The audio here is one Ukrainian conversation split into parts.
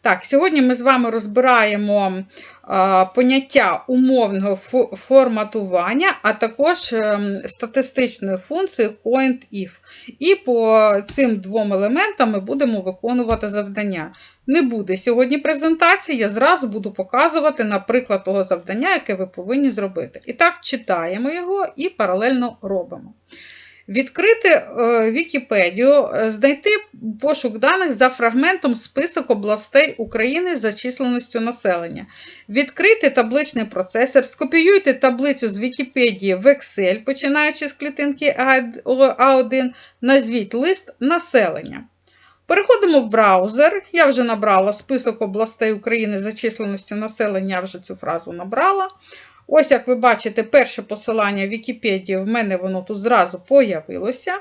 Так, сьогодні ми з вами розбираємо а, поняття умовного форматування, а також ем, статистичної функції COINT-IF. І по цим двом елементам ми будемо виконувати завдання. Не буде сьогодні презентації, я зразу буду показувати, наприклад, того завдання, яке ви повинні зробити. І так, читаємо його і паралельно робимо. Відкрити е, Вікіпедію, е, знайти пошук даних за фрагментом список областей України за численністю населення. Відкрити табличний процесор, скопіюйте таблицю з Вікіпедії в Excel, починаючи з клітинки А1, назвіть лист населення. Переходимо в браузер. Я вже набрала список областей України за численністю населення, я вже цю фразу набрала. Ось, як ви бачите, перше посилання в Вікіпедії в мене воно тут зразу появилося.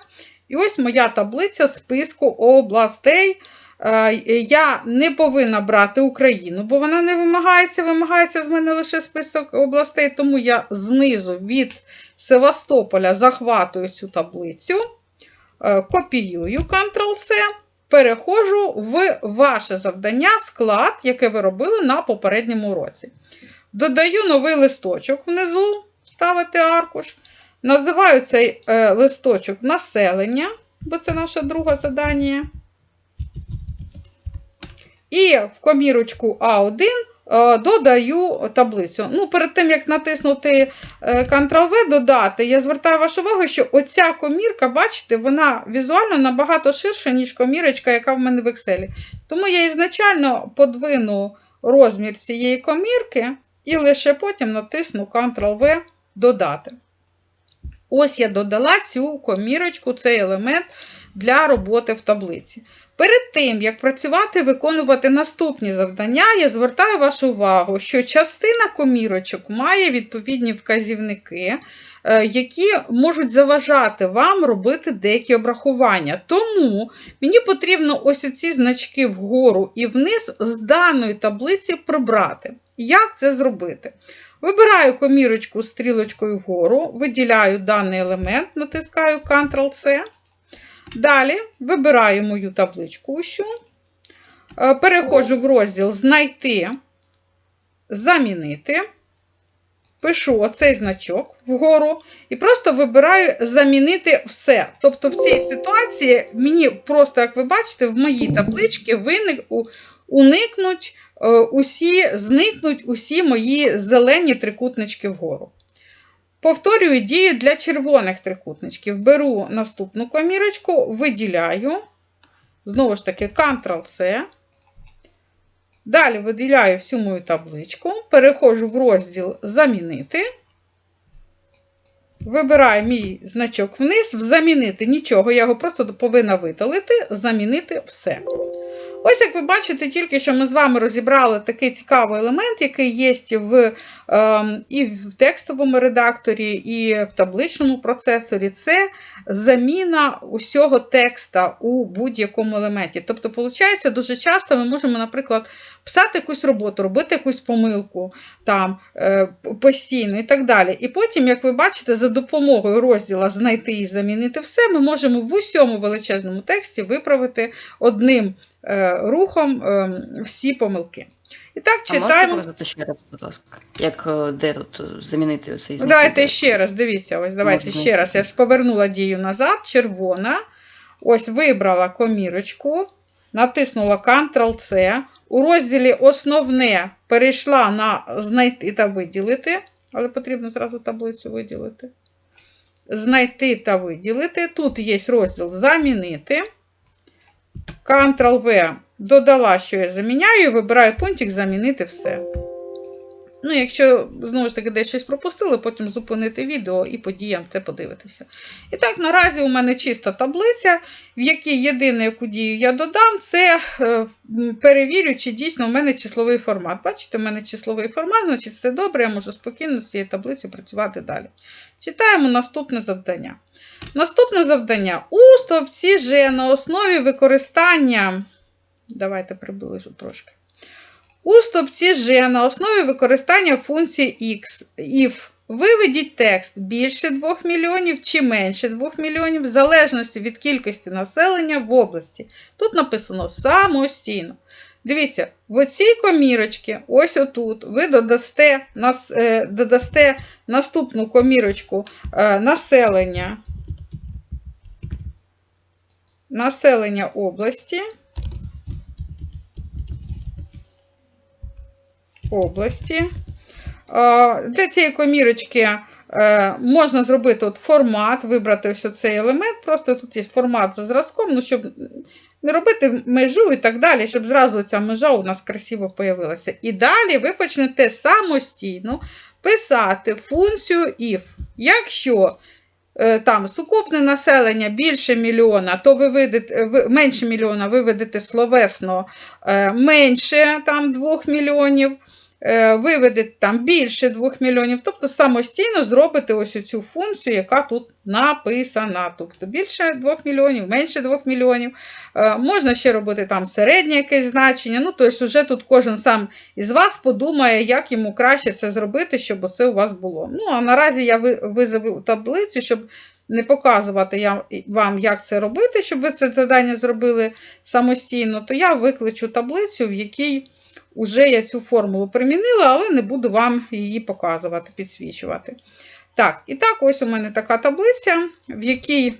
І ось моя таблиця списку областей. Е, Я не повинна брати Україну, бо вона не вимагається. Вимагається з мене лише список областей, тому я знизу від Севастополя захватую цю таблицю, е, копіюю Ctrl-C, переходжу в ваше завдання, склад, яке ви робили на попередньому уроці. Додаю новий листочок внизу, ставити аркуш. Називаю цей е, листочок населення, бо це наше друге завдання. І в комірочку А1 е, додаю таблицю. Ну, Перед тим, як натиснути е, Ctrl-V, додати, я звертаю вашу увагу, що оця комірка, бачите, вона візуально набагато ширша, ніж комірочка, яка в мене в Excel. Тому я ізначально подвину розмір цієї комірки і лише потім натисну Ctrl-V додати. Ось я додала цю комірочку, цей елемент для роботи в таблиці. Перед тим, як працювати, виконувати наступні завдання, я звертаю вашу увагу, що частина комірочок має відповідні вказівники, е, які можуть заважати вам робити деякі обрахування. Тому мені потрібно ось ці значки вгору і вниз з даної таблиці прибрати. Як це зробити? Вибираю комірочку стрілочкою вгору, виділяю даний елемент, натискаю Ctrl-C. Далі вибираю мою табличку усю, е, переходжу в розділ Знайти, замінити. Пишу оцей значок вгору і просто вибираю замінити все. Тобто в цій ситуації мені просто, як ви бачите, в моїй табличці уникнуть усі, зникнуть усі мої зелені трикутнички вгору. Повторюю дію для червоних трикутничків. Беру наступну комірочку, виділяю. Знову ж таки, Ctrl-C. Далі виділяю всю мою табличку, переходжу в розділ Замінити. Вибираю мій значок вниз, в замінити нічого, я його просто повинна видалити, замінити все. Ось, як ви бачите, тільки що ми з вами розібрали такий цікавий елемент, який є в, е, і в текстовому редакторі, і в табличному процесорі. Це заміна усього текста у будь-якому елементі. Тобто, виходить, дуже часто ми можемо, наприклад, писати якусь роботу, робити якусь помилку там, е, постійно і так далі. І потім, як ви бачите, за допомогою розділу знайти і замінити все, ми можемо в усьому величезному тексті виправити одним рухом е, всі помилки. І так А можете читаємо. показати ще раз, будь ласка, як е, де тут е, замінити цей знак? Давайте ще раз, дивіться, ось давайте Можна. ще раз. Я повернула дію назад, червона. Ось вибрала комірочку, натиснула Ctrl-C. У розділі Основне перейшла на знайти та виділити, але потрібно зразу таблицю виділити. Знайти та виділити. Тут є розділ Замінити. Ctrl-V додала, що я заміняю, вибираю пунктик Замінити все. Ну, якщо, знову ж таки, десь щось пропустили, потім зупинити відео і по діям це подивитися. І так, наразі у мене чиста таблиця, в якій єдине, яку дію я додам, це е, перевірю, чи дійсно в мене числовий формат. Бачите, в мене числовий формат, значить все добре, я можу спокійно з цією таблицею працювати далі. Читаємо наступне завдання. Наступне завдання. У стовпці G на основі використання. Давайте приближу трошки. У стовпці G на основі використання функції X, if виведіть текст більше 2 мільйонів чи менше 2 мільйонів, в залежності від кількості населення в області. Тут написано самостійно. Дивіться, в оцій комірочці, ось отут, ви додасте, е, додасте наступну комірочку е, населення. Населення області. Області. Для цієї комірочки е, можна зробити от формат, вибрати ось цей елемент. Просто тут є формат за зразком, ну, щоб не робити межу і так далі, щоб зразу ця межа у нас красиво появилася. І далі ви почнете самостійно писати функцію if. Якщо там сукупне населення більше мільйона, то ви видите, менше мільйона ви видите словесно е, менше там 2 мільйонів. Е, Виведете там більше 2 мільйонів, тобто самостійно зробите ось цю функцію, яка тут написана. Тобто більше 2 мільйонів, менше 2 мільйонів. Е, Можна ще робити там середнє якесь значення. Ну, тобто, вже тут кожен сам із вас подумає, як йому краще це зробити, щоб це у вас було. Ну, а наразі я ви- визову таблицю, щоб не показувати я, вам, як це робити, щоб ви це завдання зробили самостійно, то я викличу таблицю, в якій вже я цю формулу примінила, але не буду вам її показувати, підсвічувати. Так, і так, ось у мене така таблиця, в якій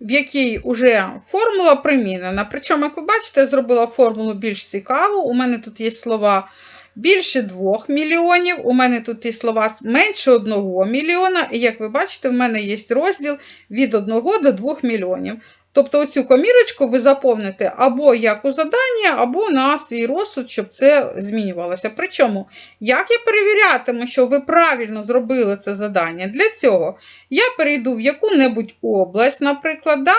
в якій вже формула примінена. Причому, як ви бачите, я зробила формулу більш цікаву. У мене тут є слова більше 2 мільйонів, у мене тут є слова менше 1 мільйона, і як ви бачите, в мене є розділ від 1 до 2 мільйонів. Тобто оцю комірочку ви заповните або як у заданні, або на свій розсуд, щоб це змінювалося. Причому, як я перевірятиму, що ви правильно зробили це завдання? Для цього я перейду в яку-небудь область, наприклад, да?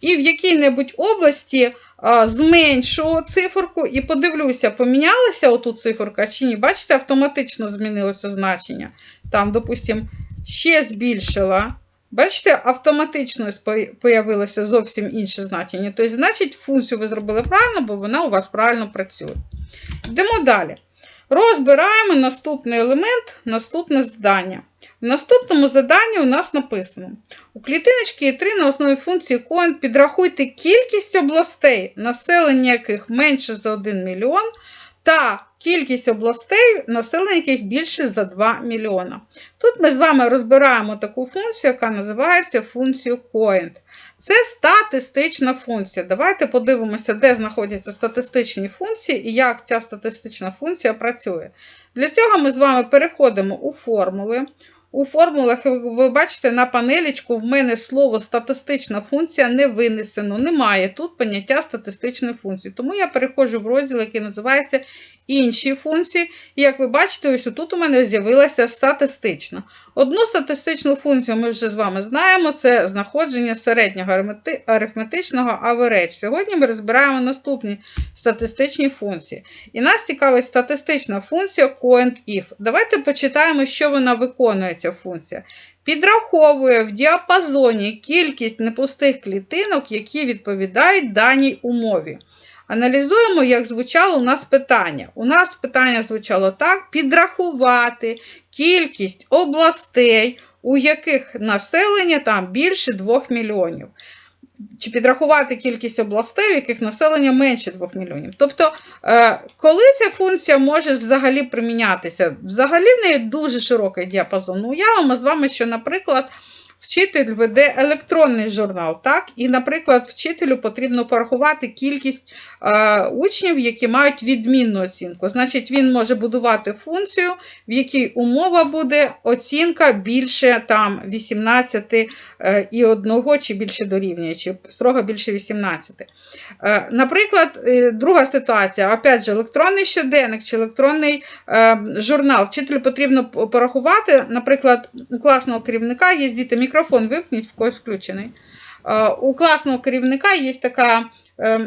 і в якій-небудь області а, зменшу циферку і подивлюся, помінялася отут циферка чи ні. Бачите, автоматично змінилося значення. Там, допустимо, ще збільшила. Бачите, автоматично появилося зовсім інше значення. Тобто, значить, функцію ви зробили правильно, бо вона у вас правильно працює. Йдемо далі. Розбираємо наступний елемент, наступне здання. В наступному заданні у нас написано: у клітиночці є 3 на основі функції coin підрахуйте кількість областей, населення яких менше за 1 мільйон, та кількість областей, населення яких більше за 2 мільйона. Тут ми з вами розбираємо таку функцію, яка називається функцією coint. Це статистична функція. Давайте подивимося, де знаходяться статистичні функції і як ця статистична функція працює. Для цього ми з вами переходимо у формули. У формулах, ви бачите, на панелічку в мене слово статистична функція не винесено. Немає тут поняття статистичної функції. Тому я переходжу в розділ, який називається інші функції. І як ви бачите, ось тут у мене з'явилася статистична. Одну статистичну функцію ми вже з вами знаємо, це знаходження середнього арифметичного average. Сьогодні ми розбираємо наступні статистичні функції. І нас цікавить статистична функція coint-if. Давайте почитаємо, що вона виконує, ця функція. Підраховує в діапазоні кількість непустих клітинок, які відповідають даній умові. Аналізуємо, як звучало у нас питання. У нас питання звучало так: підрахувати кількість областей, у яких населення там більше 2 мільйонів. Чи підрахувати кількість областей, у яких населення менше 2 мільйонів. Тобто, е, коли ця функція може взагалі примінятися? Взагалі в неї дуже широкий діапазон. Уявимо з вами, що, наприклад, вчитель веде електронний журнал, так? І, наприклад, вчителю потрібно порахувати кількість е, учнів, які мають відмінну оцінку. Значить, він може будувати функцію, в якій умова буде оцінка більше там 18 е, і 1 чи більше дорівнює, чи строго більше 18. Е, наприклад, е, друга ситуація, опять же, електронний щоденник чи електронний е, журнал. Вчителю потрібно порахувати, наприклад, у класного керівника є діти, мікрофон вимкніть, в когось включений. Е, У класного керівника є таке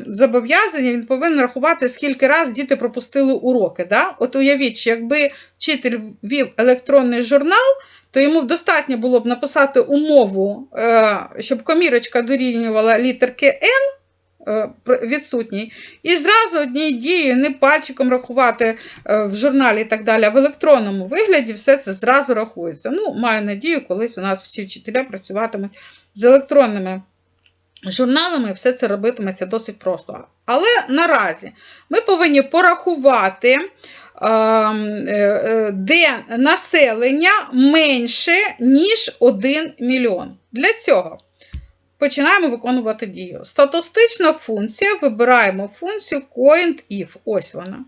зобов'язання, він повинен рахувати, скільки раз діти пропустили уроки. Да? От уявіть, якби вчитель ввів електронний журнал, то йому достатньо було б написати умову, е, щоб комірочка дорівнювала літерки N е, відсутній, і зразу однією дією, не пальчиком рахувати е, в журналі і так далі, а в електронному вигляді все це зразу рахується. Ну, маю надію, колись у нас всі вчителя працюватимуть з електронними журналами все це робитиметься досить просто. Але наразі ми повинні порахувати, е, е, де населення менше, ніж 1 мільйон. Для цього починаємо виконувати дію. Статистична функція, вибираємо функцію CointIf. Ось вона.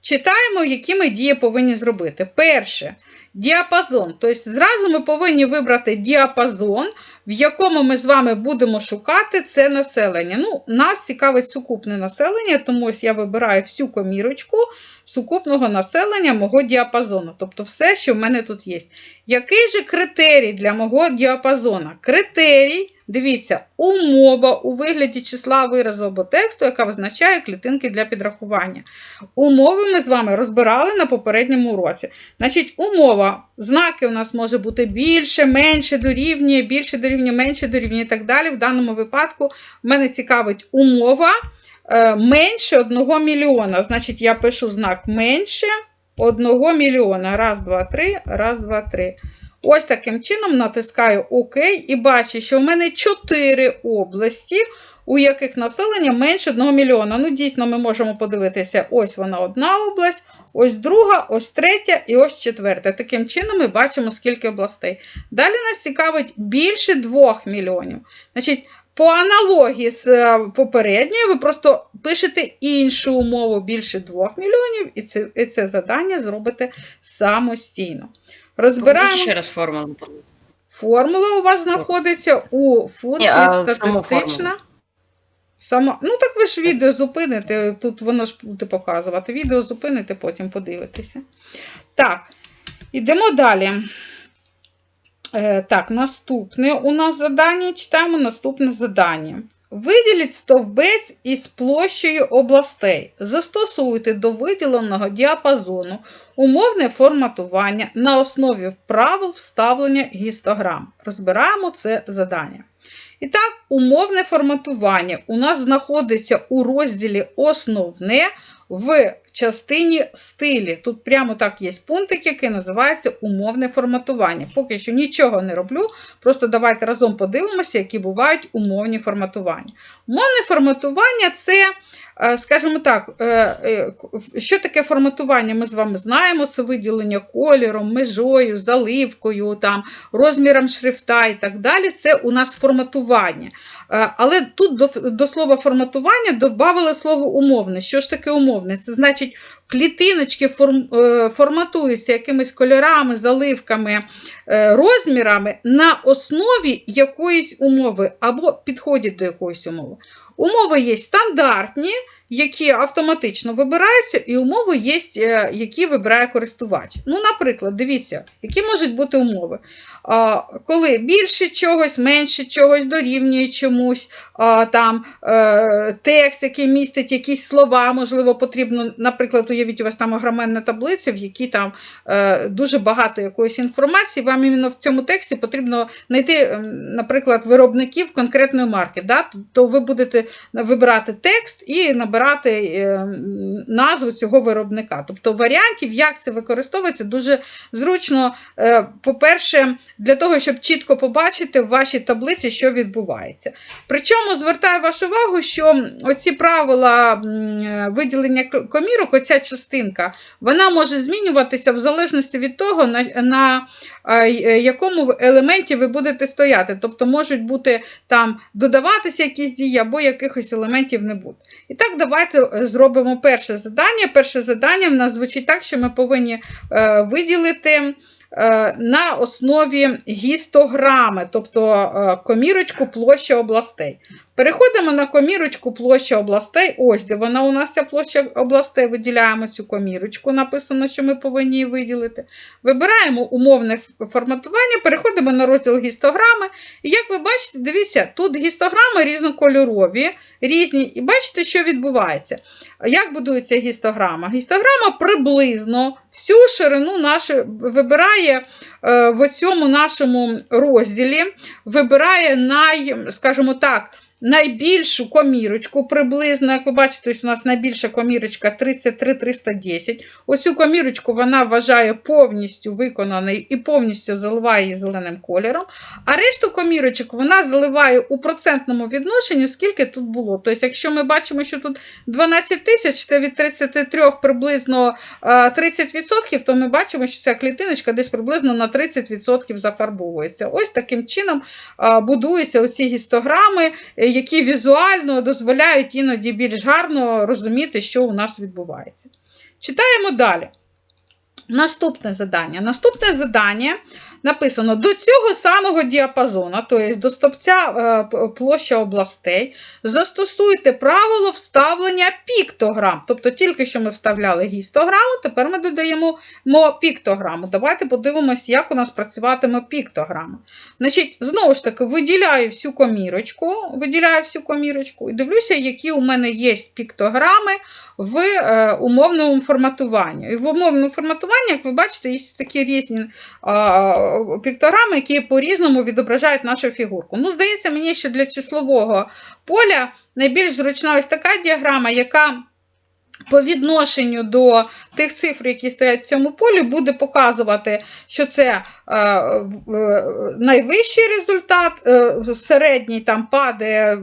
Читаємо, які ми дії повинні зробити. Перше діапазон. Тобто, зразу ми повинні вибрати діапазон, в якому ми з вами будемо шукати це населення. Ну, Нас цікавить сукупне населення, тому ось я вибираю всю комірочку сукупного населення мого діапазону. Тобто все, що в мене тут є. Який же критерій для мого діапазона? Критерій, дивіться, умова у вигляді числа виразу або тексту, яка визначає клітинки для підрахування. Умови ми з вами розбирали на попередньому уроці. Значить, умова, знаки у нас може бути більше, менше дорівнює, більше дорівнює, менше дорівнює і так далі. В даному випадку мене цікавить умова менше 1 мільйона. Значить, я пишу знак менше 1 мільйона. Раз, два, три, раз, два, три. Ось таким чином натискаю ОК і бачу, що в мене 4 області, у яких населення менше 1 мільйона. Ну, дійсно, ми можемо подивитися, ось вона одна область, ось друга, ось третя і ось четверта. Таким чином ми бачимо, скільки областей. Далі нас цікавить більше 2 мільйонів. Значить, по аналогії з е, попередньою, ви просто пишете іншу умову більше 2 мільйонів, і це, і це завдання зробите самостійно. Розбираємо. Ще раз формулу. Формула у вас знаходиться у функції Ні, а статистична. Сама... Ну, так ви ж відео зупините, тут воно ж буде показувати. Відео зупините, потім подивитеся. Так, ідемо далі. Е, так, наступне у нас задання. Читаємо наступне задання. Виділіть стовбець із площею областей. Застосуйте до виділеного діапазону умовне форматування на основі правил вставлення гістограм. Розбираємо це задання. І так, умовне форматування у нас знаходиться у розділі Основне в частині стилі. Тут прямо так є пунктик, який називається умовне форматування. Поки що нічого не роблю, просто давайте разом подивимося, які бувають умовні форматування. Умовне форматування це, скажімо так, е, е, що таке форматування, ми з вами знаємо. Це виділення кольором, межою, заливкою, там, розміром шрифта і так далі. Це у нас форматування. Але тут до, до слова форматування додали слово умовне. Що ж таке умовне? Це значить, клітиночки форм, форматуються якимись кольорами, заливками, розмірами на основі якоїсь умови або підходять до якоїсь умови. Умови є стандартні, які автоматично вибираються, і умови є, які вибирає користувач. Ну, Наприклад, дивіться, які можуть бути умови. Коли більше чогось, менше чогось, дорівнює чомусь, там текст, який містить якісь слова, можливо, потрібно, наприклад, уявіть, у вас там огроменна таблиця, в якій там дуже багато якоїсь інформації, вам іменно в цьому тексті потрібно знайти, наприклад, виробників конкретної марки. Да? То ви будете вибирати текст і набирати назву цього виробника. Тобто варіантів, як це використовується, дуже зручно. По-перше, для того, щоб чітко побачити в вашій таблиці, що відбувається. Причому звертаю вашу увагу, що оці правила виділення комірок, оця частинка, вона може змінюватися в залежності від того, на, на якому елементі ви будете стояти. Тобто можуть бути там додаватися якісь дії, або якихось елементів не буде. І так, давайте зробимо перше завдання. Перше завдання в нас звучить так, що ми повинні виділити на основі гістограми, тобто комірочку площа областей. Переходимо на комірочку площа областей. Ось де вона у нас ця площа областей. Виділяємо цю комірочку, написано, що ми повинні її виділити. Вибираємо умовне форматування, переходимо на розділ гістограми. І як ви бачите, дивіться, тут гістограми різнокольорові, різні, і бачите, що відбувається. Як будується гістограма? Гістограма приблизно всю ширину нашу вибирає в цьому нашому розділі, вибирає най, скажімо так, найбільшу комірочку приблизно, як ви бачите, ось у нас найбільша комірочка 33310. Оцю комірочку вона вважає повністю виконаною і повністю заливає її зеленим кольором. А решту комірочок вона заливає у процентному відношенню, скільки тут було. Тобто, якщо ми бачимо, що тут 12 тисяч, це від 33 приблизно е, 30%, то ми бачимо, що ця клітиночка десь приблизно на 30% зафарбовується. Ось таким чином е, будуються оці гістограми, е, які візуально дозволяють іноді більш гарно розуміти, що у нас відбувається. Читаємо далі. Наступне задання. Наступне задання написано до цього самого діапазону, тобто до стопця е, площа областей, застосуйте правило вставлення піктограм. Тобто тільки що ми вставляли гістограму, тепер ми додаємо мо- піктограму. Давайте подивимось, як у нас працюватиме піктограма. Значить, знову ж таки, виділяю всю комірочку, виділяю всю комірочку і дивлюся, які у мене є піктограми в е, умовному форматуванні. І в умовному форматуванні, як ви бачите, є такі різні а, пікторами, які по-різному відображають нашу фігурку. Ну, здається мені, що для числового поля найбільш зручна ось така діаграма, яка по відношенню до тих цифр, які стоять в цьому полі, буде показувати, що це е, е, найвищий результат, е, середній там падає,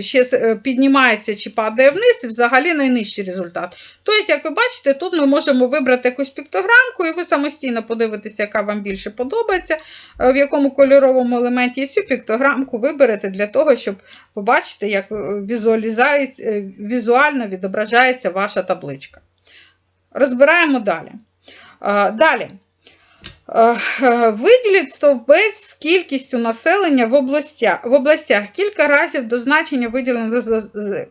ще піднімається чи падає вниз, і взагалі найнижчий результат. Тобто, як ви бачите, тут ми можемо вибрати якусь піктограмку, і ви самостійно подивитеся, яка вам більше подобається, в якому кольоровому елементі, цю піктограмку виберете для того, щоб побачити, як візуально відображається ваша табличка. Розбираємо далі. Е, Далі. Е, е, Виділіть стовбець з кількістю населення в областях. В областях кілька разів до значення м,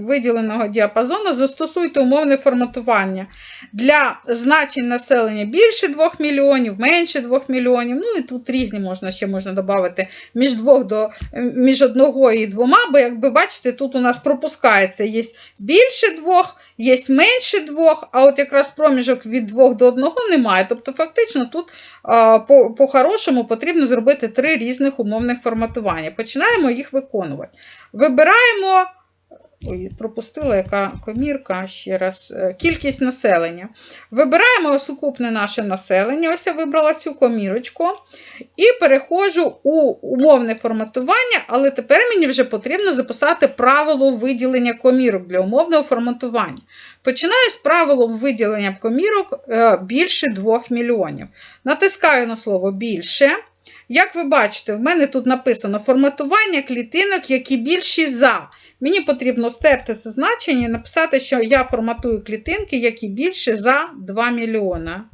виділеного діапазону застосуйте умовне форматування. Для значень населення більше 2 мільйонів, менше 2 мільйонів. Ну і тут різні можна ще можна додати між двох до між одного і двома, бо як ви бачите, тут у нас пропускається є більше двох, є менше двох, а от якраз проміжок від двох до одного немає. Тобто, фактично, тут а, по- по-хорошому потрібно зробити три різних умовних форматування. Починаємо їх виконувати. Вибираємо. Ой, пропустила яка комірка ще раз. Е, Кількість населення. Вибираємо сукупне наше населення. Ось я вибрала цю комірочку. І переходжу у умовне форматування, але тепер мені вже потрібно записати правило виділення комірок для умовного форматування. Починаю з правилом виділення комірок е, більше 2 мільйонів. Натискаю на слово більше. Як ви бачите, в мене тут написано форматування клітинок, які більші за. Мені потрібно стерти це значення і написати, що я форматую клітинки, які більше за 2 мільйона.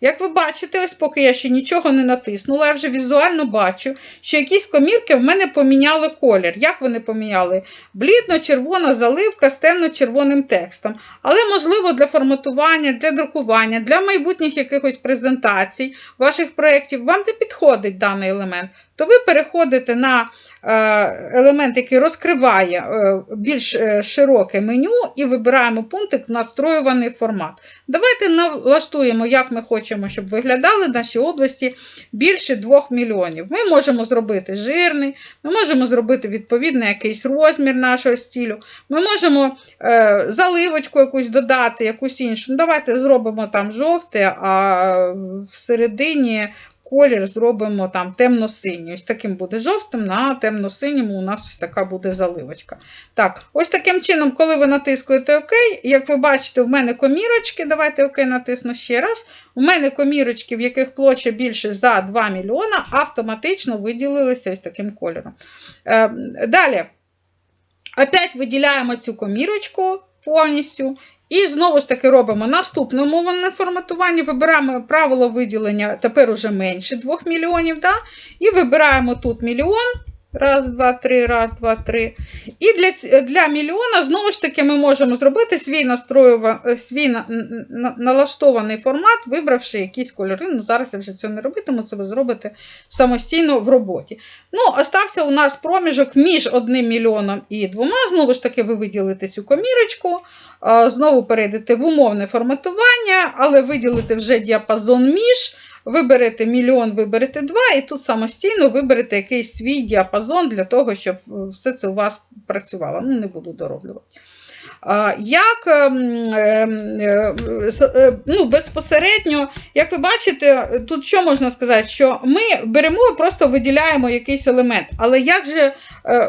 Як ви бачите, ось поки я ще нічого не натиснула, я вже візуально бачу, що якісь комірки в мене поміняли колір. Як вони поміняли? Блідно-червона заливка з темно-червоним текстом. Але, можливо, для форматування, для друкування, для майбутніх якихось презентацій ваших проєктів вам не підходить даний елемент, то ви переходите на е, елемент, який розкриває е, більш е, широке меню, і вибираємо пунктик настроюваний формат. Давайте налаштуємо, як ми хочемо, щоб виглядали наші області більше 2 мільйонів. Ми можемо зробити жирний, ми можемо зробити відповідний якийсь розмір нашого стілю, ми можемо заливочку якусь додати, якусь іншу. Ну, давайте зробимо там жовте, а всередині колір зробимо там темно-синій. Ось таким буде жовтим, на темно-синьому у нас ось така буде заливочка. Так, ось таким чином, коли ви натискуєте ОК, як ви бачите, в мене комірочки, давайте ОК натисну ще раз. У мене комірочки, в яких площа більше за 2 мільйона, автоматично виділилися ось таким кольором. Е, далі, опять виділяємо цю комірочку повністю. І знову ж таки робимо наступне умовне форматування. Вибираємо правило виділення тепер уже менше 2 мільйонів. Да? І вибираємо тут мільйон. Раз, два, три, раз, два, три. І для, для мільйона, знову ж таки, ми можемо зробити свій, настроюва- свій на, на- налаштований формат, вибравши якісь кольори. Ну, зараз я вже цього не робитиму, це ви зробите самостійно в роботі. Ну, остався у нас проміжок між одним мільйоном і двома. Знову ж таки, ви виділите цю комірочку, знову перейдете в умовне форматування, але виділите вже діапазон між. Виберете мільйон, виберете два, і тут самостійно виберете якийсь свій діапазон для того, щоб е, все це у вас працювало. Ну, не буду дороблювати. Як ем, ем, е, е, ну, безпосередньо, як ви бачите, тут що можна сказати, що ми беремо, просто виділяємо якийсь елемент. Але як же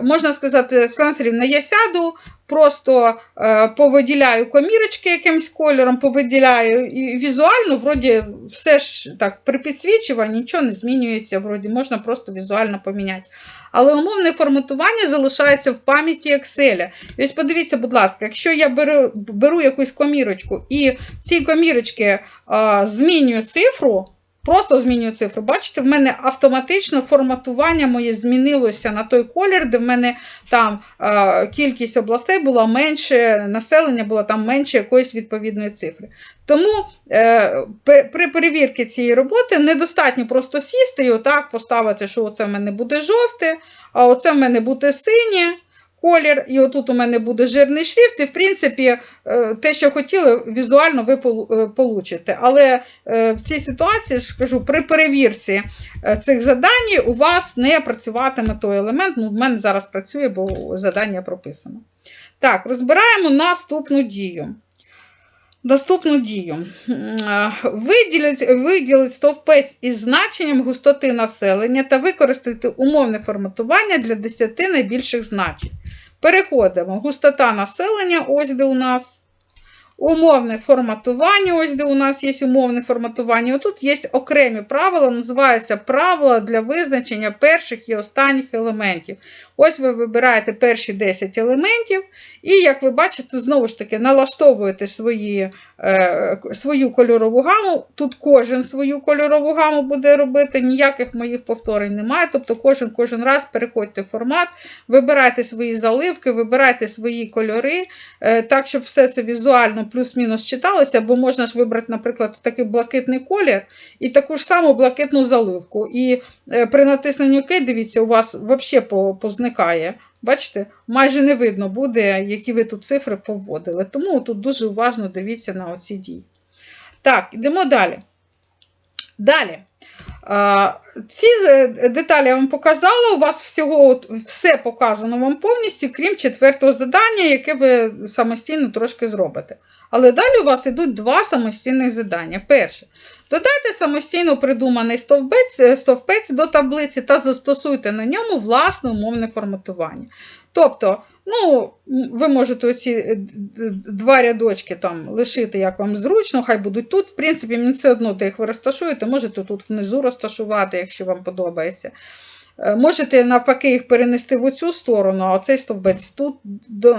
можна сказати, Світлана Сергіївна, я сяду, просто е, повиділяю комірочки якимсь кольором, повиділяю і візуально, вроді, все ж так при підсвічуванні нічого не змінюється, вроді можна просто візуально поміняти. Але умовне форматування залишається в пам'яті Excel. Ось подивіться, будь ласка, якщо я беру, беру якусь комірочку і в цій комірочці а, змінюю цифру, просто змінюю цифру, бачите, в мене автоматично форматування моє змінилося на той колір, де в мене там а, кількість областей була менше, населення було там менше якоїсь відповідної цифри. Тому е, при перевірці цієї роботи недостатньо просто сісти і отак поставити, що оце в мене буде жовте, а оце в мене буде синє колір, і отут у мене буде жирний шрифт, і в принципі е, те, що хотіли, візуально ви е, получите. Але е, в цій ситуації ж кажу, при перевірці цих задань у вас не працюватиме той елемент. Ну, в мене зараз працює, бо задання прописано. Так, розбираємо наступну дію. Наступну дію. Виділіть, виділіть стовпець із значенням густоти населення та використати умовне форматування для 10 найбільших значень. Переходимо. Густота населення, ось де у нас. Умовне форматування, ось де у нас є умовне форматування. Отут є окремі правила, називаються правила для визначення перших і останніх елементів. Ось ви вибираєте перші 10 елементів, і, як ви бачите, знову ж таки налаштовуєте свої, е, свою кольорову гаму. Тут кожен свою кольорову гаму буде робити, ніяких моїх повторень немає. Тобто кожен кожен раз переходьте в формат, вибирайте свої заливки, вибирайте свої кольори, е, так, щоб все це візуально плюс-мінус читалося, бо можна ж вибрати, наприклад, такий блакитний колір і таку ж саму блакитну заливку. І е, при натисненні ОК, дивіться, у вас взагалі позникає. Бачите, майже не видно буде, які ви тут цифри повводили. Тому тут дуже уважно дивіться на оці дії. Так, йдемо далі. Далі. Ці е, деталі я вам показала. У вас всього все показано вам повністю, крім четвертого завдання, яке ви самостійно трошки зробите. Але далі у вас йдуть два самостійних завдання. Перше. Додайте самостійно придуманий стовпець, е, стовпець до таблиці та застосуйте на ньому власне умовне форматування. Тобто, ну, ви можете оці е, два рядочки там лишити, як вам зручно, хай будуть тут. В принципі, мені все одно, де їх ви розташуєте, можете тут внизу розташувати, якщо вам подобається. Е, Можете навпаки їх перенести в оцю сторону, а цей стовбець тут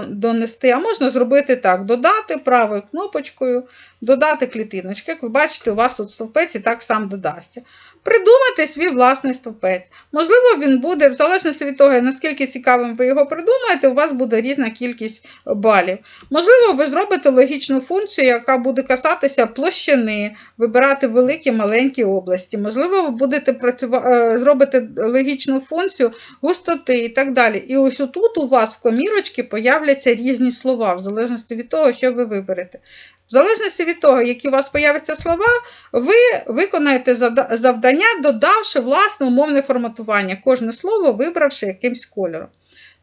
донести. А можна зробити так: додати правою кнопочкою, додати клітиночки. Як ви бачите, у вас тут стовпець і так сам додасться. Придумайте свій власний стовпець. Можливо, він буде, в залежності від того, наскільки цікавим ви його придумаєте, у вас буде різна кількість балів. Можливо, ви зробите логічну функцію, яка буде касатися площини, вибирати великі маленькі області. Можливо, ви будете працюва... е, зробите логічну функцію густоти і так далі. І ось тут у вас в комірочці появляться різні слова, в залежності від того, що ви виберете. В залежності від того, які у вас появляться слова, ви виконаєте завдання, додавши власне умовне форматування, кожне слово вибравши якимсь кольором.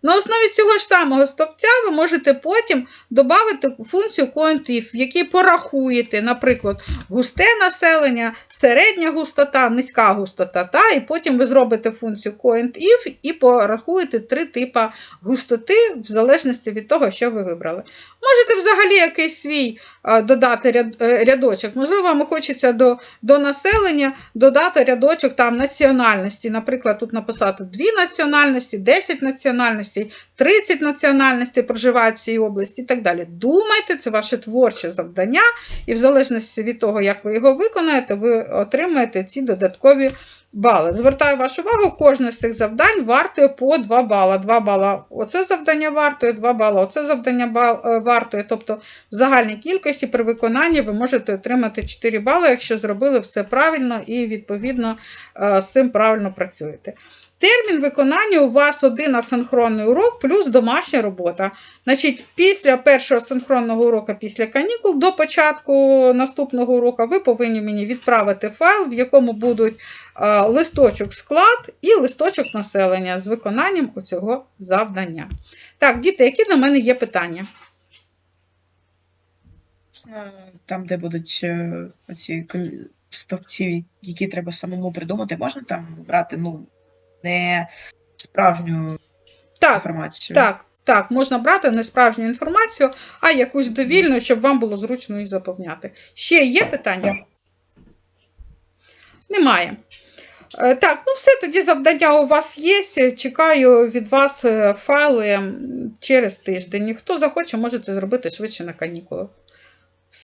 На основі цього ж самого стовпця ви можете потім додати функцію CointIf, в якій порахуєте, наприклад, густе населення, середня густота, низька густота, та, і потім ви зробите функцію CointIf і порахуєте три типи густоти в залежності від того, що ви вибрали. Можете взагалі якийсь свій додати ряд, е, рядочок. Можливо, вам хочеться до, до населення додати рядочок там національності. Наприклад, тут написати дві національності, 10 національностей, 30 національностей проживають в цій області і так далі. Думайте, це ваше творче завдання, і в залежності від того, як ви його виконаєте, ви отримаєте ці додаткові бали. Звертаю вашу увагу, кожне з цих завдань вартує по 2 бала. 2 бала оце завдання вартує, 2 бала оце завдання е, вартує. Тобто в загальній кількості при виконанні ви можете отримати 4 бали, якщо зробили все правильно і відповідно е, з цим правильно працюєте. Термін виконання у вас один асинхронний урок плюс домашня робота. Значить, після першого синхронного уроку після канікул до початку наступного уроку ви повинні мені відправити файл, в якому будуть листочок склад і листочок населення з виконанням оцього завдання. Так, діти, які до мене є питання? Е, Там, де будуть е, оці стовпці, які треба самому придумати, можна там брати ну, не справжню Так, інформацію. так, так, можна брати не справжню інформацію, а якусь довільну, щоб вам було зручно її заповняти. Ще є питання? Немає. Е, Так, ну все, тоді завдання у вас є. Чекаю від вас е, файли через тиждень. Хто захоче, може це зробити швидше на канікулах.